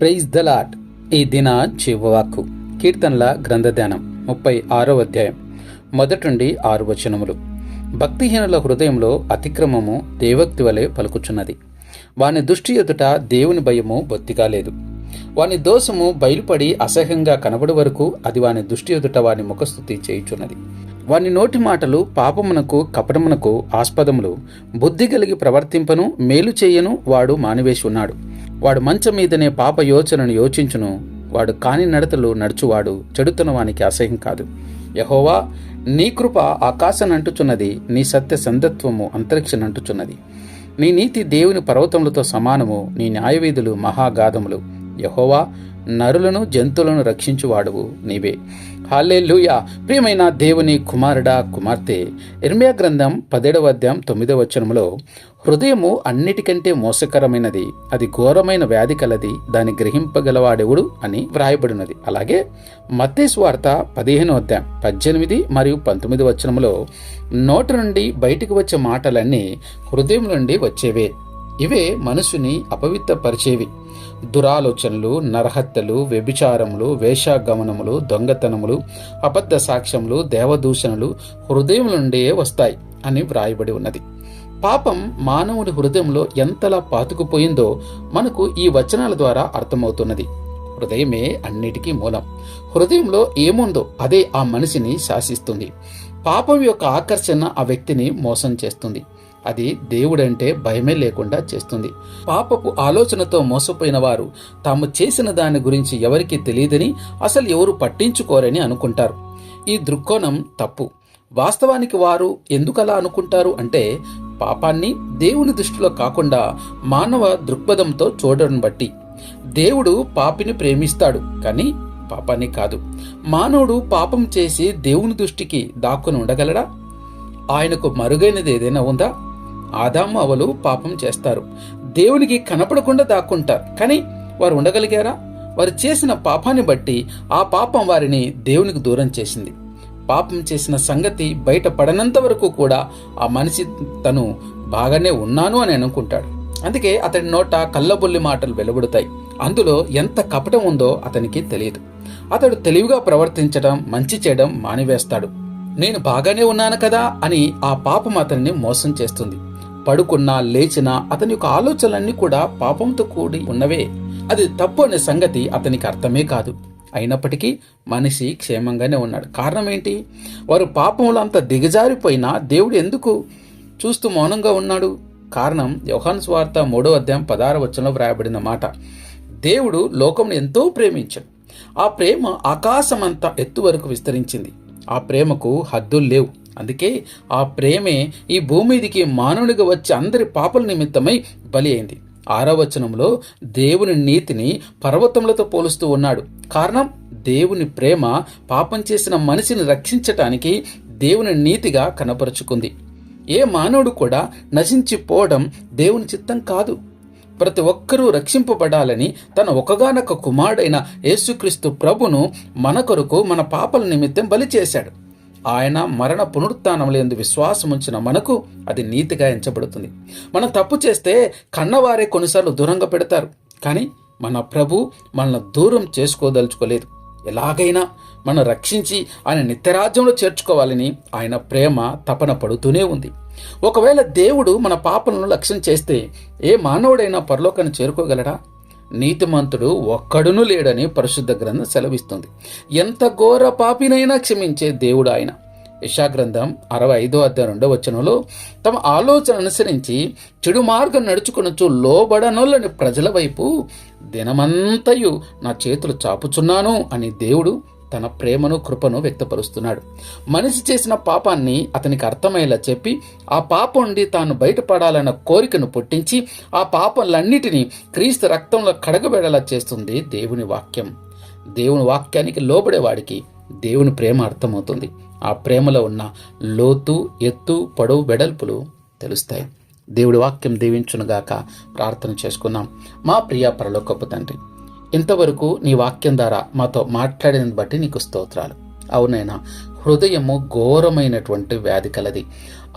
Praise the lot ఈ దిన చివవాకు కీర్తనల గ్రంథధ్యానం ముప్పై ఆరో అధ్యాయం మొదటి ఆరు వచనములు. భక్తిహీనుల హృదయంలో అతిక్రమము దేవక్తి వలె పలుకుచున్నది. వాని దృష్టి ఎదుట దేవుని భయము బొత్తిగా లేదు. వాని దోషము బయలుపడి అసహ్యంగా కనబడు వరకు అది వాని దృష్టి ఎదుట వాని ముఖస్థుతి చేయుచున్నది. వాని నోటి మాటలు పాపమునకు కపటమునకు ఆస్పదములు బుద్ధి కలిగి ప్రవర్తింపను మేలు చేయను వాడు మానివేసి ఉన్నాడు. వాడు మంచం మీదనే పాప యోచనను యోచించును వాడు కాని నడతలు నడుచువాడు చెడుతున్న వానికి అసహ్యం కాదు. యహోవా నీ కృప ఆకాశనంటుచున్నది నీ సత్య సందత్వము అంతరిక్షనంటుచున్నది నీ నీతి దేవుని పర్వతములతో సమానము నీ న్యాయవీధులు మహాగాధములు. యహోవా నరులను జంతువులను రక్షించువాడువు నీవే. హాలేలుయా ప్రియమైన దేవుని కుమారుడా కుమార్తె ఇర్మియా గ్రంథం పదేడవ అధ్యాయం తొమ్మిదవ వచనములో హృదయము అన్నిటికంటే మోసకరమైనది అది ఘోరమైన వ్యాధి కలది దాన్ని గ్రహింపగలవాడెవుడు? అని వ్రాయబడినది. అలాగే మత్తేస్ వార్త పదిహేను అధ్యాయం పద్దెనిమిది మరియు పంతొమ్మిది వచనములో నోటి నుండి బయటికి వచ్చే మాటలన్నీ హృదయం నుండి వచ్చేవే. ఇవే మనసుని అపవిత్రపరిచేవి. దురాలోచనలు నరహత్యలు వ్యభిచారములు వేషాగమనములు దొంగతనములు అబద్ధ సాక్ష్యములు దేవదూషణలు హృదయం నుండే వస్తాయి అని వ్రాయబడి ఉన్నది. పాపం మానవుని హృదయంలో ఎంతలా పాతుకుపోయిందో మనకు ఈ వచనాల ద్వారా అర్థమవుతున్నది. హృదయమే అన్నిటికీ మూలం. హృదయంలో ఏముందో అదే ఆ మనిషిని శాసిస్తుంది. పాపం యొక్క ఆకర్షణ ఆ వ్యక్తిని మోసం చేస్తుంది. అది దేవుడంటే భయమే లేకుండా చేస్తుంది. పాపపు ఆలోచనతో మోసపోయిన వారు తాము చేసిన దాని గురించి ఎవరికి తెలియదని అసలు ఎవరు పట్టించుకోరని అనుకుంటారు. ఈ దృక్కోణం తప్పు. వాస్తవానికి వారు ఎందుకలా అనుకుంటారు అంటే పాపాన్ని దేవుని దృష్టిలో కాకుండా మానవ దృక్పథంతో చూడడం బట్టి. దేవుడు పాపిని ప్రేమిస్తాడు కానీ పాపాన్ని కాదు. మానవుడు పాపం చేసి దేవుని దృష్టికి దాక్కుని ఉండగలడా? ఆయనకు మరుగైనది ఏదైనా ఉందా? ఆదాము అవలు పాపం చేస్తారు. దేవునికి కనపడకుండా దాక్కుంటారు. కానీ వారు ఉండగలిగారా? వారు చేసిన పాపాన్ని బట్టి ఆ పాపం వారిని దేవునికి దూరం చేసింది. పాపం చేసిన సంగతి బయట పడనంత వరకు కూడా ఆ మనిషి తను బాగానే ఉన్నాను అని అనుకుంటాడు. అందుకే అతడి నోట కళ్ళబొల్లి మాటలు వెలువడుతాయి. అందులో ఎంత కపటం ఉందో అతనికి తెలియదు. అతడు తెలివిగా ప్రవర్తించడం మంచి చేయడం మానివేస్తాడు. నేను బాగానే ఉన్నాను కదా అని ఆ పాపం అతన్ని మోసం చేస్తుంది. పడుకున్నా లేచినా అతని యొక్క ఆలోచనలన్నీ కూడా పాపంతో కూడి ఉన్నవే. అది తప్పు అనే సంగతి అతనికి అర్థమే కాదు. అయినప్పటికీ మనిషి క్షేమంగానే ఉన్నాడు. కారణం ఏంటి వారు పాపంలో అంత దిగజారిపోయినా దేవుడు ఎందుకు చూస్తూ మౌనంగా ఉన్నాడు? కారణం యోహాన్ స్వార్త మూడో అధ్యాయం పదార వచనంలో వ్రాయబడిన మాట. దేవుడు లోకంను ఎంతో ప్రేమించాడు. ఆ ప్రేమ ఆకాశమంతా ఎత్తు వరకు విస్తరించింది. ఆ ప్రేమకు హద్దులు లేవు. అందుకే ఆ ప్రేమే ఈ భూమిదికి మానవునిగా వచ్చి అందరి పాపల నిమిత్తమై బలి అయింది. ఆరవచనంలో దేవుని నీతిని పర్వతములతో పోలుస్తూ ఉన్నాడు. కారణం దేవుని ప్రేమ పాపం చేసిన మనిషిని రక్షించటానికి దేవుని నీతిగా కనపరుచుకుంది. ఏ మానవుడు కూడా నశించిపోవడం దేవుని చిత్తం కాదు. ప్రతి ఒక్కరూ రక్షింపబడాలని తన ఒకగానొక కుమారుడైన యేసుక్రీస్తు ప్రభును మన కొరకు మన పాపల నిమిత్తం బలి చేశాడు. ఆయన మరణ పునరుత్నములందు విశ్వాసం ఉంచిన మనకు అది నీతిగా ఎంచబడుతుంది. మనం తప్పు చేస్తే కన్నవారే కొన్నిసార్లు దూరంగా పెడతారు. కానీ మన ప్రభు మనల్ని దూరం చేసుకోదలుచుకోలేదు. ఎలాగైనా మనం రక్షించి ఆయన నిత్యరాజ్యంలో చేర్చుకోవాలని ఆయన ప్రేమ తపన పడుతూనే ఉంది. ఒకవేళ దేవుడు మన పాపలను లక్ష్యం చేస్తే ఏ మానవుడైనా పరలోకాన్ని చేరుకోగలడా? నీతిమంతుడు ఒక్కడును లేడని పరిశుద్ధ గ్రంథం సెలవిస్తుంది. ఎంత ఘోర పాపినైనా క్షమించే దేవుడు ఆయన. యశాగ్రంథం అరవై ఐదో అధ్యాయం రెండో వచనంలో తమ ఆలోచన అనుసరించి చెడు మార్గం నడుచుకొనొచ్చు లోబడనోళ్ళని ప్రజల వైపు దినమంతయు నా చేతులు చాపుచున్నాను అని దేవుడు తన ప్రేమను కృపను వ్యక్తపరుస్తున్నాడు. మనిషి చేసిన పాపాన్ని అతనికి అర్థమయ్యేలా చెప్పి ఆ పాపం నుండి తాను బయటపడాలన్న కోరికను పుట్టించి ఆ పాపంలన్నిటినీ క్రీస్తు రక్తంలో కడగబెడేలా చేస్తుంది దేవుని వాక్యం. దేవుని వాక్యానికి లోబడేవాడికి దేవుని ప్రేమ అర్థమవుతుంది. ఆ ప్రేమలో ఉన్న లోతు ఎత్తు పొడవు వెడల్పులు తెలుస్తాయి. దేవుడి వాక్యం దీవించునుగాక ప్రార్థన చేసుకున్నాం మా ప్రియ పరలోకపు తండ్రి ఇంతవరకు నీ వాక్యం ద్వారా మాతో మాట్లాడిన బట్టి నీకు స్తోత్రాలు. అవునైనా హృదయము ఘోరమైనటువంటి వ్యాధి కలది.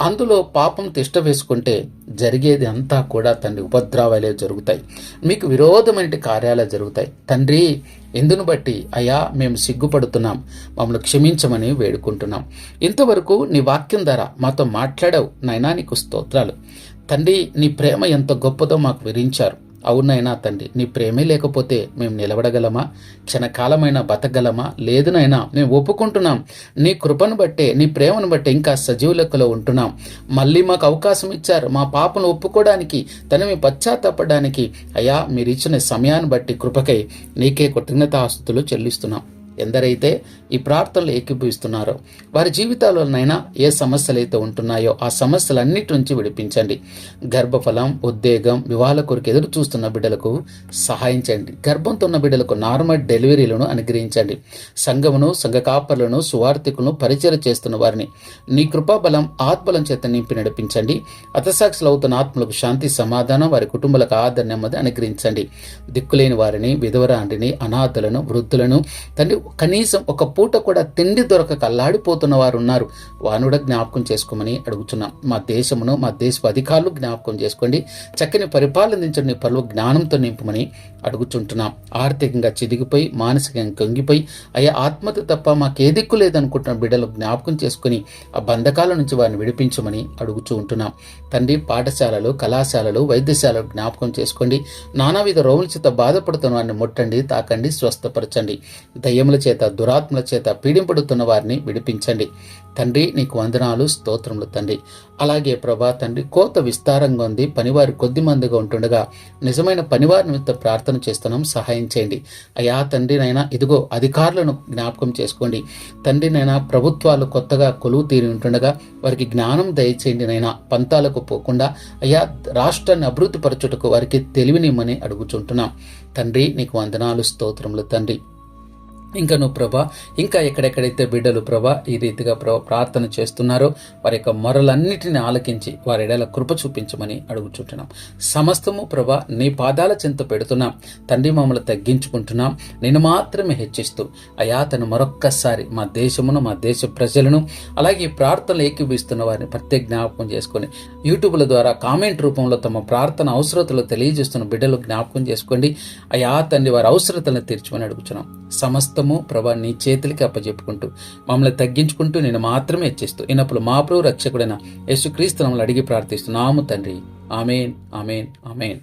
అందులో పాపం తిష్ట వేసుకుంటే జరిగేది అంతా కూడా తండ్రి ఉపద్రవాలే జరుగుతాయి. మీకు విరోధమైన కార్యాలే జరుగుతాయి. తండ్రి ఎందును బట్టి అయా మేము సిగ్గుపడుతున్నాం. మమ్మల్ని క్షమించమని వేడుకుంటున్నాం. ఇంతవరకు నీ వాక్యం ద్వారా మాతో మాట్లాడావు. నైనా నీకు స్తోత్రాలు. తండ్రి నీ ప్రేమ ఎంత గొప్పదో మాకు వివరించారు. అవునైనా తండ్రి నీ ప్రేమే లేకపోతే మేము నిలబడగలమా? క్షణకాలమైనా బతకగలమా? లేదునైనా మేము ఒప్పుకుంటున్నాం. నీ కృపను బట్టే నీ ప్రేమను బట్టే ఇంకా సజీవ లెక్కలో ఉంటున్నాం. మళ్ళీ మాకు అవకాశం ఇచ్చారు. మా పాపను ఒప్పుకోవడానికి తనని పశ్చాత్తాపడానికి అయ్యా మీరు ఇచ్చిన సమయాన్ని బట్టి కృపకై నీకే కృతజ్ఞతాస్తులు చెల్లిస్తున్నాం. ఎందరైతే ఈ ప్రార్థనలు ఏకీభవిస్తున్నారో వారి జీవితాల్లోనైనా ఏ సమస్యలు అయితే ఉంటున్నాయో ఆ సమస్యలన్నిటి నుంచి విడిపించండి. గర్భఫలం ఉద్వేగం వివాహాల కొరకు ఎదురు చూస్తున్న బిడ్డలకు సహాయం చేయండి. గర్భంతో ఉన్న బిడ్డలకు నార్మల్ డెలివరీలను అనుగ్రహించండి. సంఘమును సంఘ కాపర్లను సువార్థికులను పరిచయం చేస్తున్న వారిని నీ కృపాబలం ఆత్మలం చేత నింపి నడిపించండి. అతసాక్షులు అవుతున్న ఆత్మలకు శాంతి సమాధానం వారి కుటుంబాలకు ఆదరణ నెమ్మది అనుగ్రహించండి. దిక్కులేని వారిని విధవరాంటిని అనాథలను వృద్ధులను తండ్రి కనీసం ఒక పూట కూడా తిండి దొరకక అల్లాడిపోతున్న వారు ఉన్నారు వారిని కూడా జ్ఞాపకం చేసుకోమని అడుగుతున్నాం. మా దేశమును మా దేశ అధికారులు జ్ఞాపకం చేసుకోండి. చక్కని పరిపాలనించండి పలు జ్ఞానంతో నింపమని అడుగుచుంటున్నాం. ఆర్థికంగా చిదిగిపోయి మానసికంగా కంగిపోయి అయ్యా ఆత్మహత్య తప్ప మాకే లేదనుకుంటున్న బిడ్డలు జ్ఞాపకం చేసుకుని ఆ బంధకాల నుంచి వారిని విడిపించమని అడుగుచూ ఉంటున్నాం. తండ్రి పాఠశాలలు కళాశాలలు వైద్యశాలలు జ్ఞాపకం చేసుకోండి. నానావిధ రోగుల చేత బాధపడుతున్న వారిని ముట్టండి తాకండి స్వస్థపరచండి. దయ్యముల చేత దురాత్మల చేత పీడింపడుతున్న వారిని విడిపించండి. తండ్రి నీకు వందనాలు స్తోత్రములు తండ్రి. అలాగే ప్రభా తండ్రి కోత విస్తారంగా ఉంది. పనివారి కొద్ది మందిగా ఉంటుండగా నిజమైన పనివారి నిమిత్త ప్రార్థన చేస్తున్నాం. సహాయం చేయండి. అయా తండ్రి నైనా ఇదిగో అధికారులను జ్ఞాపకం చేసుకోండి. తండ్రి నైనా ప్రభుత్వాలు కొత్తగా కొలువు తీరి ఉంటుండగా వారికి జ్ఞానం దయచేయండి నైనా పంతాలకు పోకుండా అయా రాష్ట్రాన్ని అభివృద్ధి పరచుటకు వారికి తెలివినిమ్మని అడుగుచుంటున్నాం. తండ్రి నీకు వందనాలు స్తోత్రములు తండ్రి. ఇంకా నువ్వు ప్రభా ఇంకా ఎక్కడెక్కడైతే బిడ్డలు ప్రభా ఈ రీతిగా ప్రభా ప్రార్థన చేస్తున్నారో వారి యొక్క మొరలన్నిటిని ఆలకించి వారి ఎడల కృప చూపించమని అడుగుచుంటున్నాం. సమస్తము ప్రభా నీ పాదాల చింత పెడుతున్నాం. తండ్రి మమ్మల్ని తగ్గించుకుంటున్నాం. నేను మాత్రమే హెచ్చిస్తూ అయా తను మరొక్కసారి మా దేశమును మా దేశ ప్రజలను అలాగే ఈ ప్రార్థనలు ఏకీభిస్తున్న వారిని ప్రత్యేక జ్ఞాపకం చేసుకొని యూట్యూబ్ల ద్వారా కామెంట్ రూపంలో తమ ప్రార్థన అవసరతలు తెలియజేస్తున్న బిడ్డలు జ్ఞాపకం చేసుకోండి. అయా తండ్రి వారి అవసరతలను తీర్చమని అడుగుతున్నాం సమస్తము ప్రభా నీ చేతులకి అప్పచెప్పుకుంటూ మమ్మల్ని తగ్గించుకుంటూ నేను మాత్రమే హెచ్చిస్తూ ఇన్నప్పుడు మా ప్రభు రక్షకుడైన యేసుక్రీస్తు మమ్మల్ని అడిగి ప్రార్థిస్తున్నాము తండ్రి. Amen amen amen.